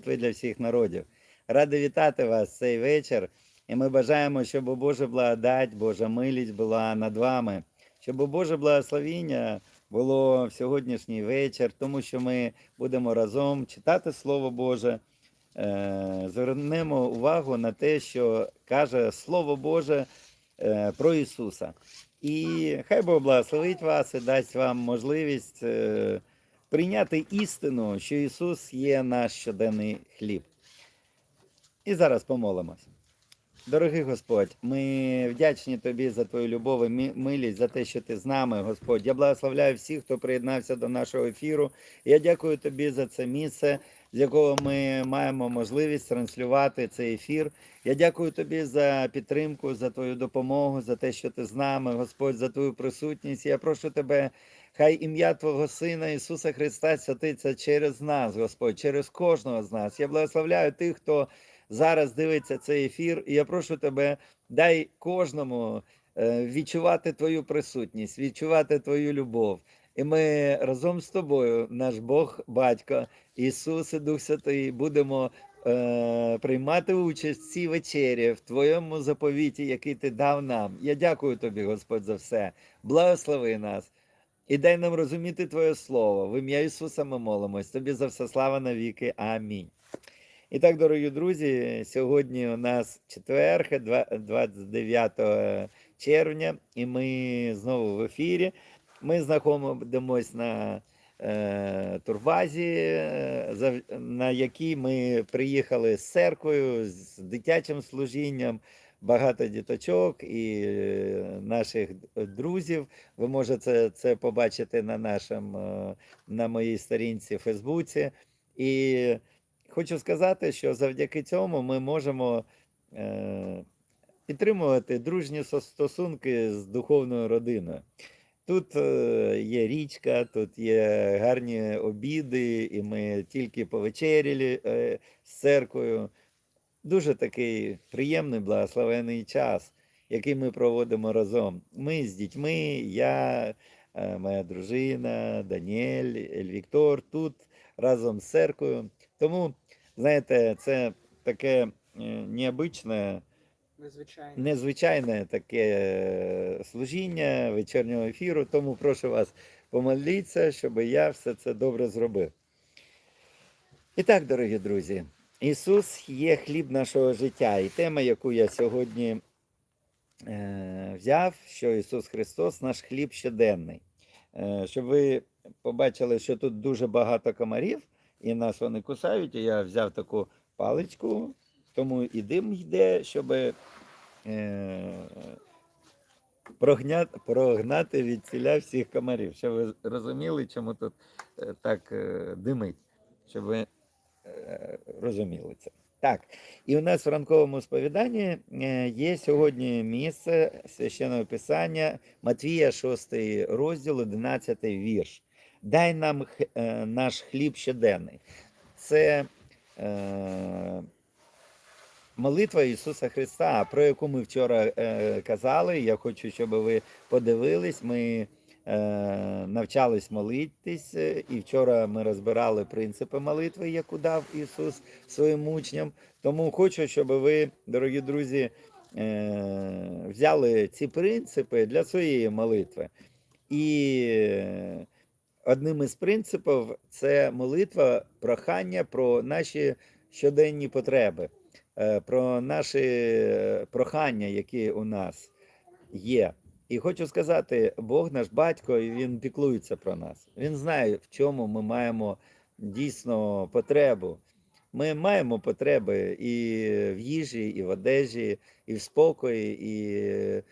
молитви для всіх народів. Радий вітати вас цей вечір. І ми бажаємо, щоб Божа благодать, Божа милість була над вами, щоб Боже благословіння було в сьогоднішній вечір, тому що ми будемо разом читати Слово Боже. Е, Звернемо увагу на те, що каже Слово Боже е, про Ісуса. І хай Бог благословить вас і дасть вам можливість е, прийняти істину, що Ісус є наш щоденний хліб. І зараз помолимось. Дорогий Господь, ми вдячні Тобі за Твою любов і милість, за те, що Ти з нами, Господь. Я благословляю всіх, хто приєднався до нашого ефіру. Я дякую Тобі за це місце, з якого ми маємо можливість транслювати цей ефір. Я дякую Тобі за підтримку, за Твою допомогу, за те, що Ти з нами, Господь, за Твою присутність. Я прошу Тебе, хай ім'я Твого Сина Ісуса Христа святиться через нас, Господь, через кожного з нас. Я благословляю тих, хто зараз дивиться цей ефір, і я прошу тебе, дай кожному е, відчувати твою присутність, відчувати твою любов. І ми разом з тобою, наш Бог, Батько, Ісус і Дух Святий, будемо е, приймати участь в цій вечері, в Твоєму заповіті, який ти дав нам. Я дякую тобі, Господь, за все. Благослови нас. І дай нам розуміти Твоє Слово. В ім'я Ісуса ми молимось. Тобі за все слава навіки. Амінь. І так, дорогі друзі, сьогодні у нас четверг, 29 червня, і ми знову в ефірі. Ми знаходимося на е, турбазі, е, на якій ми приїхали з церквою, з дитячим служінням. Багато діточок і е, наших друзів. Ви можете це побачити на нашому, е, на моїй сторінці в Фейсбуці. І хочу сказати, що завдяки цьому ми можемо е, підтримувати дружні стосунки з духовною родиною. Тут є річка, тут є гарні обіди, і ми тільки повечеряли з церквою. Дуже такий приємний, благословений час, який ми проводимо разом. Ми з дітьми, я, е, моя дружина, Даніель, Ель Віктор тут разом з церквою. Тому, знаєте, це таке е, необичне, Незвичайно. незвичайне таке е, служіння вечірнього ефіру. Тому прошу вас помоліться, щоб я все це добре зробив. І так, дорогі друзі, Ісус є хліб нашого життя. І тема, яку я сьогодні е, взяв, що Ісус Христос наш хліб щоденний. Е, щоб ви побачили, що тут дуже багато комарів, і нас вони кусають. І я взяв таку паличку, тому і дим йде, щоб е, прогняти, прогнати від ціля всіх комарів. Щоб ви розуміли, чому тут е, так е, димить, щоб ви розуміли це. Так, і у нас в ранковому сповіданні е, є сьогодні місце священного писання Матвія, 6 розділ, 11 вірш. Дай нам е, наш хліб щоденний. Це е, молитва Ісуса Христа, про яку ми вчора е, казали. Я хочу, щоб ви подивились. Ми навчались молитись, е, і вчора ми розбирали принципи молитви, яку дав Ісус своїм учням. Тому хочу, щоб ви, дорогі друзі, е, взяли ці принципи для своєї молитви. І е, одним із принципів це молитва, прохання про наші щоденні потреби, е, про наші е, прохання, які у нас є. І хочу сказати, Бог наш батько, і він піклується про нас. Він знає, в чому ми маємо дійсно потребу. Ми маємо потреби і в їжі, і в одежі, і в спокої, і е,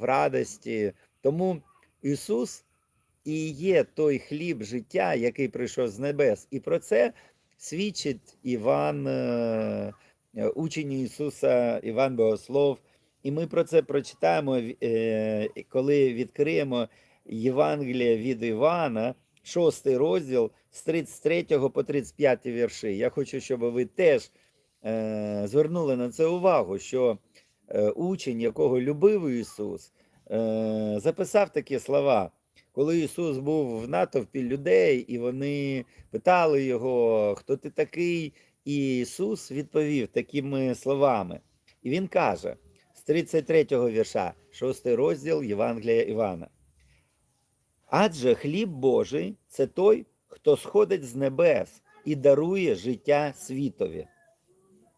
в радості. Тому Ісус і є той хліб життя, який прийшов з небес. І про це свідчить Іван, е, учень Ісуса, Іван Богослов. І ми про це прочитаємо, е, коли відкриємо Євангелія від Івана, шостий розділ з 33 по 35 вірші. Я хочу, щоб ви теж е, звернули на це увагу, що е, учень, якого любив Ісус, записав такі слова. коли Ісус був в натовпі людей, і вони питали його, хто ти такий, і Ісус відповів такими словами. І Він каже з 33-го вірша, 6 розділ Євангелія Івана. Адже хліб Божий це той, хто сходить з небес і дарує життя світові.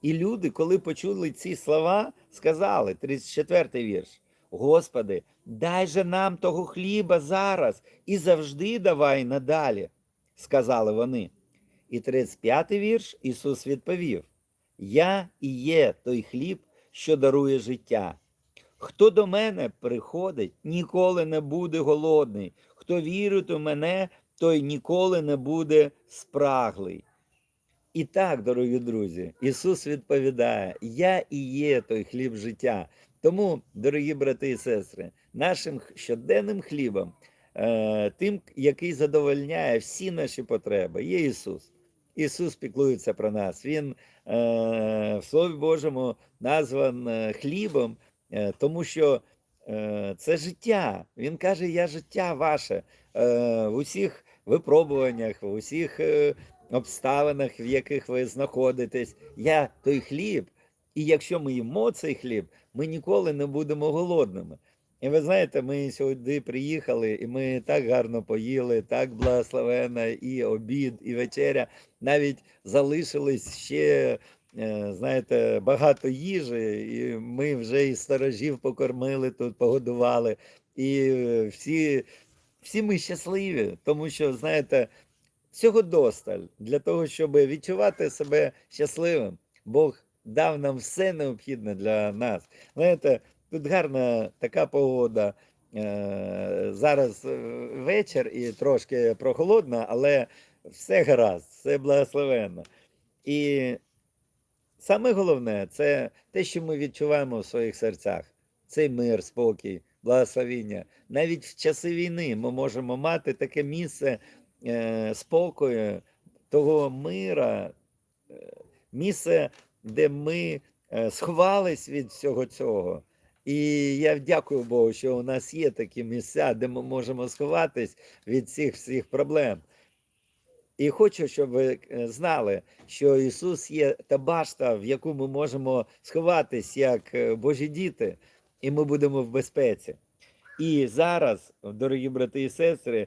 І люди, коли почули ці слова, сказали, 34-й вірш, Господи, дай же нам того хліба зараз і завжди давай надалі, сказали вони. І 35-й вірш Ісус відповів: Я і є той хліб, що дарує життя. Хто до мене приходить, ніколи не буде голодний. Хто вірить у мене, той ніколи не буде спраглий. І так, дорогі друзі, Ісус відповідає: Я і є той хліб життя. Тому, дорогі брати і сестри, нашим щоденним хлібом, е, тим, який задовольняє всі наші потреби, є Ісус. Ісус піклується про нас. Він е, в Слові Божому назван е, хлібом, е, тому що е, це життя. Він каже: Я життя ваше е, в усіх випробуваннях, в усіх е, обставинах, в яких ви знаходитесь. Я той хліб. І якщо ми їмо цей хліб, ми ніколи не будемо голодними. І ви знаєте, ми сюди приїхали, і ми так гарно поїли, так благословенно, і обід, і вечеря. Навіть залишились ще, е, знаєте, багато їжі, і ми вже і сторожів покормили тут, погодували. І всі, всі ми щасливі, тому що, знаєте, всього досталь для того, щоб відчувати себе щасливим. Бог дав нам все необхідне для нас. Знаєте, тут гарна така погода. Е, Зараз е, вечір і трошки прохолодно, але все гаразд, все благословенно. І саме головне це те, що ми відчуваємо в своїх серцях. Цей мир, спокій, благословіння. Навіть в часи війни ми можемо мати таке місце е, спокою, того мира, місце, де ми сховались від всього цього. І я дякую Богу, що у нас є такі місця, де ми можемо сховатись від цих всіх проблем. І хочу, щоб ви е, знали, що Ісус є та башта, в яку ми можемо сховатись як е, Божі діти, і ми будемо в безпеці. І зараз, дорогі брати і сестри,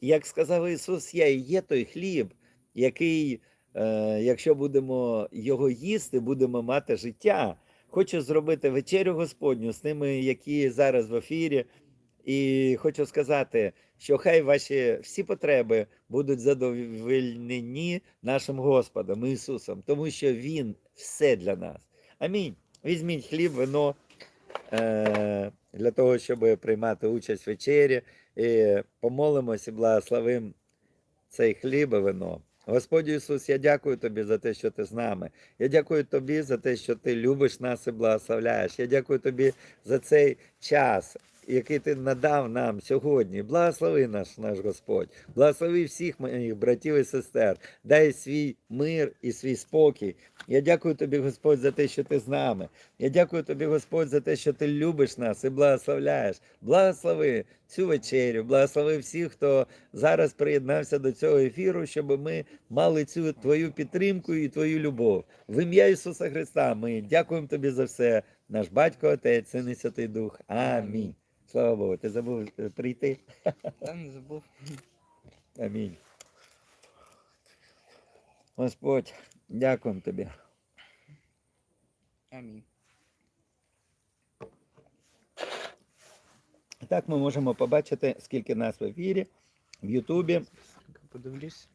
як сказав Ісус, я і є той хліб, який, е, якщо будемо його їсти, будемо мати життя. Хочу зробити вечерю Господню з тими, які зараз в ефірі. І хочу сказати, що хай ваші всі потреби будуть задовольнені нашим Господом Ісусом, тому що Він все для нас. Амінь. Візьміть хліб, вино е, для того, щоб приймати участь в вечері. І помолимось і благословим цей хліб і вино. Господь Ісус, я дякую Тобі за те, що ти з нами. Я дякую Тобі за те, що ти любиш нас і благословляєш. Я дякую Тобі за цей час, який ти надав нам сьогодні. Благослови наш, наш Господь, благослови всіх моїх братів і сестер, дай свій мир і свій спокій. Я дякую тобі, Господь, за те, що ти з нами. Я дякую тобі, Господь, за те, що ти любиш нас і благословляєш. Благослови цю вечерю, благослови всіх, хто зараз приєднався до цього ефіру, щоб ми мали цю твою підтримку і твою любов. В ім'я Ісуса Христа ми дякуємо тобі за все. Наш батько, Отець, Син і Святий Дух. Амінь. Слава Богу, ти забув е, прийти. Та не забув. Амінь. Господь, дякуємо тобі. Амінь. Так ми можемо побачити, скільки нас в ефірі, в Ютубі. Подивлюсь.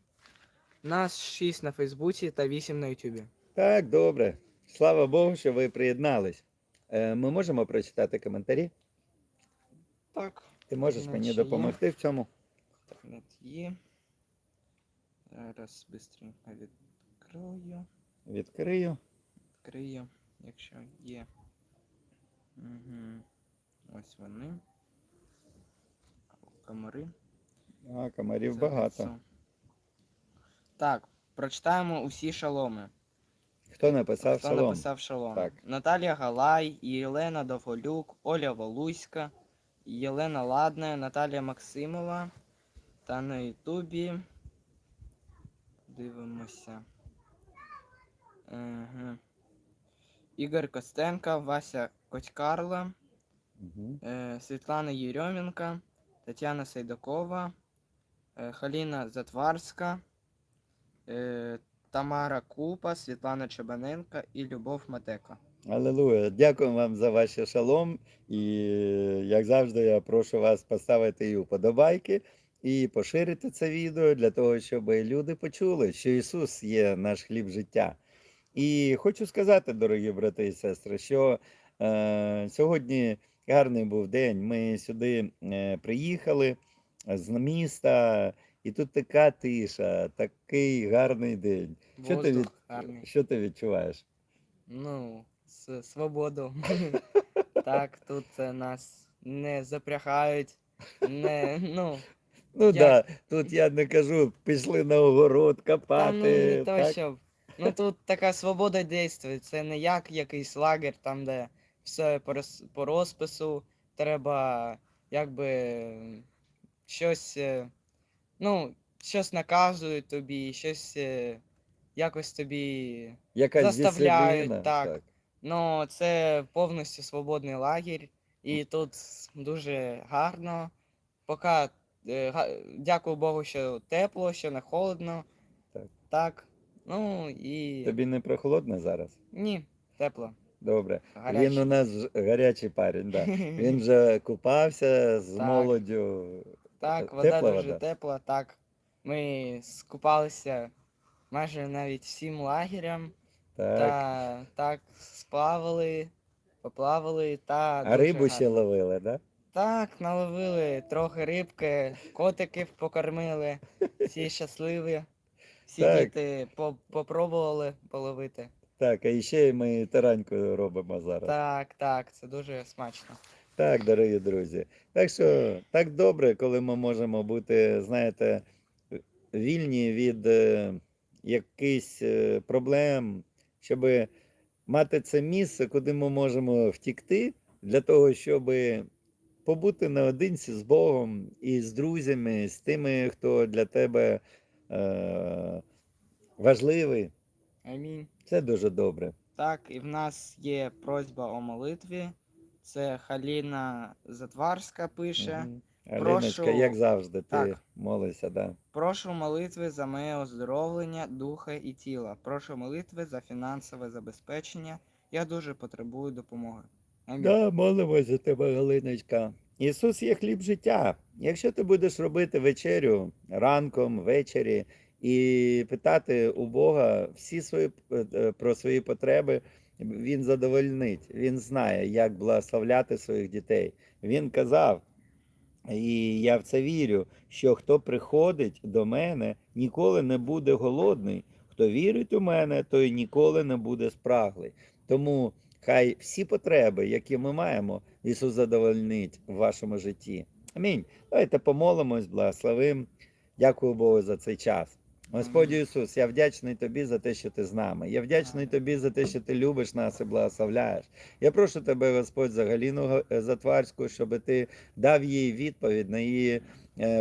Нас 6 на Фейсбуці та 8 на Ютубі. Так, добре. Слава Богу, що ви приєднались. Е, Ми можемо прочитати коментарі. Так. Ти можеш мені Наче є. допомогти в цьому? Інтернет є. Зараз швидко відкрою. Відкрию. Відкрию, якщо є. Угу. Ось вони. Комари. А, комарів Це багато. Так, прочитаємо усі шаломи. Хто написав Хто шалом? написав шалом? Так. Наталія Галай, Єлена Довголюк, Оля Волуська, Єлена Ладна, Наталія Максимова, та на Ютубі. Дивимося. Ага. Ігор Костенко, Вася Кочкарла, Мгм. е, Світлана Єрьомінка, Тетяна Сейдакова, е, Халіна Затварська, е, Тамара Купа, Світлана Чебаненка і Любов Матека. Алілуя. Дякую вам за ваш шалом. І як завжди, я прошу вас поставити і вподобайки і поширити це відео для того, щоб люди почули, що Ісус є наш хліб життя. І хочу сказати, дорогі брати і сестри, що е, сьогодні гарний був день. Ми сюди е, приїхали з міста, і тут така тиша, такий гарний день. Що ти, від... Гарний. що ти відчуваєш? Ну, свободу. Так, тут е, нас не запрягають, не, ну, Ну да, тут я не кажу, пішли на огород та ну копати. не то, щоб. Ну тут така свобода дійствує. Це не як якийсь лагерь, там, де все по, розпису, треба якби щось, е, ну, щось наказують тобі, щось е, якось тобі Якась заставляють, дисципліна, так. Ну, це повністю свободний лагерь, і тут дуже гарно. Поки, е, дякую Богу, що тепло, що не холодно. Так. Так. Ну і. Тобі не прохолодно зараз? Ні, тепло. Добре. Гаряче. Він у нас гарячий парень, да. Він вже купався з Так. молоддю. Так, вода Тепла дуже вода? тепла, так. Ми скупалися майже навіть всім лагерям. Так. Та так сплавали, поплавали та. А дуже рибу ще гарно. ловили, да? Так, наловили трохи рибки, котиків покормили, всі щасливі. Всі Так. діти по- попробували половити. Так, а ще ми тараньку робимо зараз. Так, так, це дуже смачно. Так, дорогі друзі. Так що так добре, коли ми можемо бути, знаєте, вільні від е, якихось е, проблем, щоб мати це місце, куди ми можемо втікти, для того, щоб побути наодинці з Богом і з друзями, з тими, хто для тебе е, важливий. Амінь. Це дуже добре. Так, і в нас є просьба о молитві. Це Халіна Затварська пише. Аліночка, як завжди, ти Так. молишся, да? Прошу молитви за моє оздоровлення духа і тіла. Прошу молитви за фінансове забезпечення. Я дуже потребую допомоги. Амінь. Да, молимося за тебе, Галиночка. Ісус є хліб життя. Якщо ти будеш робити вечерю ранком, ввечері і питати у Бога всі свої е, е, про свої потреби, Він задовольнить. Він знає, як благословляти своїх дітей. Він казав, і я в це вірю, що хто приходить до мене, ніколи не буде голодний. Хто вірить у мене, той ніколи не буде спраглий. Тому хай всі потреби, які ми маємо, Ісус задовольнить в вашому житті. Амінь. Давайте помолимось, благословим. Дякую Богу за цей час. Господь Ісус, я вдячний тобі за те, що ти з нами. Я вдячний тобі за те, що ти любиш нас і благословляєш. Я прошу тебе, Господь, за Галіну е, Затварську, щоб ти дав їй відповідь на її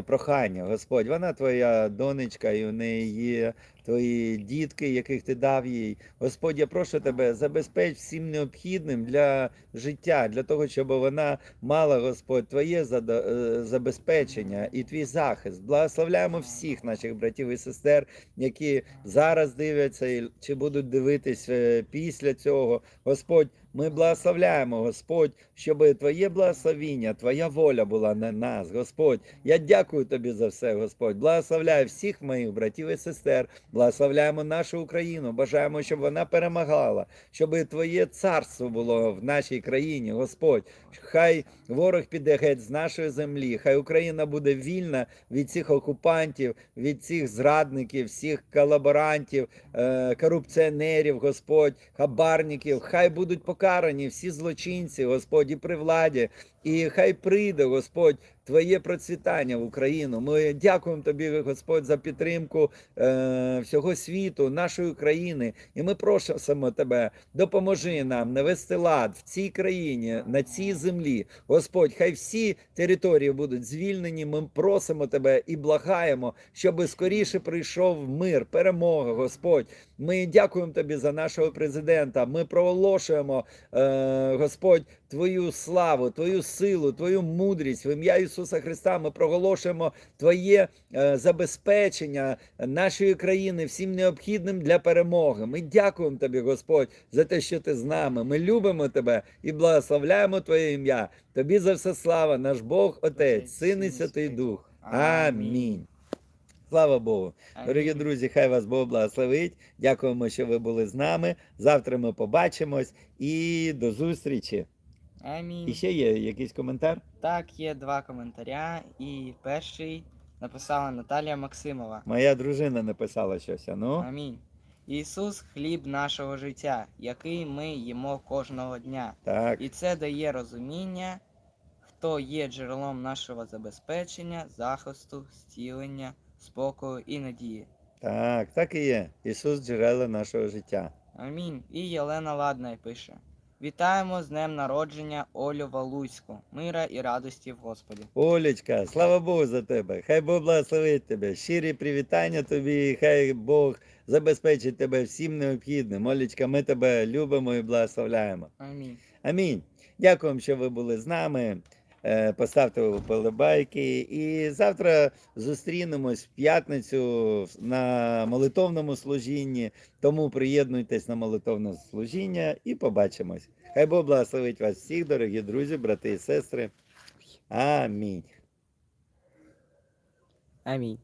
прохання. Господь, вона твоя донечка, і у неї є твої дітки, яких ти дав їй. Господь, я прошу тебе, забезпеч всім необхідним для життя, для того, щоб вона мала, Господь, твоє е, забезпечення і твій захист. Благословляємо всіх наших братів і сестер, які зараз дивляться чи будуть дивитись е, після цього. Господь, ми благословляємо, Господь, щоб Твоє благословіння, Твоя воля була на нас, Господь. Я дякую Тобі за все, Господь. Благословляю всіх моїх братів і сестер. Благословляємо нашу Україну. Бажаємо, щоб вона перемагала, щоб Твоє царство було в нашій країні, Господь. Хай ворог піде геть з нашої землі. Хай Україна буде вільна від цих окупантів, від цих зрадників, всіх колаборантів, е, корупціонерів, Господь, хабарників. Хай будуть покарані всі злочинці, Господь, і при владі, І хай прийде, Господь, Твоє процвітання в Україну. Ми дякуємо Тобі, Господь, за підтримку е, всього світу, нашої країни. І ми просимо Тебе, допоможи нам навести лад в цій країні, на цій землі. Господь, хай всі території будуть звільнені. Ми просимо Тебе і благаємо, щоб скоріше прийшов мир, перемога, Господь. Ми дякуємо Тобі за нашого президента. Ми проголошуємо, е, Господь, Твою славу, Твою силу, Твою мудрість в ім'я Ісуса Христа. Ми проголошуємо Твоє е, забезпечення нашої країни всім необхідним для перемоги. Ми дякуємо Тобі, Господь, за те, що ти з нами. Ми любимо Тебе і благословляємо Твоє ім'я. Тобі за все слава, наш Бог, Отець, Син і Святий Дух. Амінь. Слава Богу. Дорогі друзі, хай вас Бог благословить. Дякуємо, що ви були з нами. Завтра ми побачимось і до зустрічі. Амінь. І ще є якийсь коментар? Так, є два коментаря, і перший написала Наталія Максимова. Моя дружина написала щось. а Ну, Амінь. Ісус хліб нашого життя, який ми їмо кожного дня. так, І це дає розуміння, хто є джерелом нашого забезпечення, захисту, зцілення, спокою і надії. так, так і є. Ісус джерело нашого життя. Амінь. І Єлена Ладнай пише: Вітаємо з днем народження Олю Валуцьку, мира і радості в Господі. Олечка, слава Богу за тебе. Хай Бог благословить тебе. Щирі привітання тобі, і хай Бог забезпечить тебе всім необхідним. Олечка, ми тебе любимо і благословляємо. Амінь. Амінь. Дякуємо, що ви були з нами. Е, Поставте вподобайки. І завтра зустрінемось в п'ятницю на молитовному служінні. Тому приєднуйтесь на молитовне служіння і побачимось. Хай Бог благословить вас всіх, дорогі друзі, брати і сестри. Амінь. Амінь.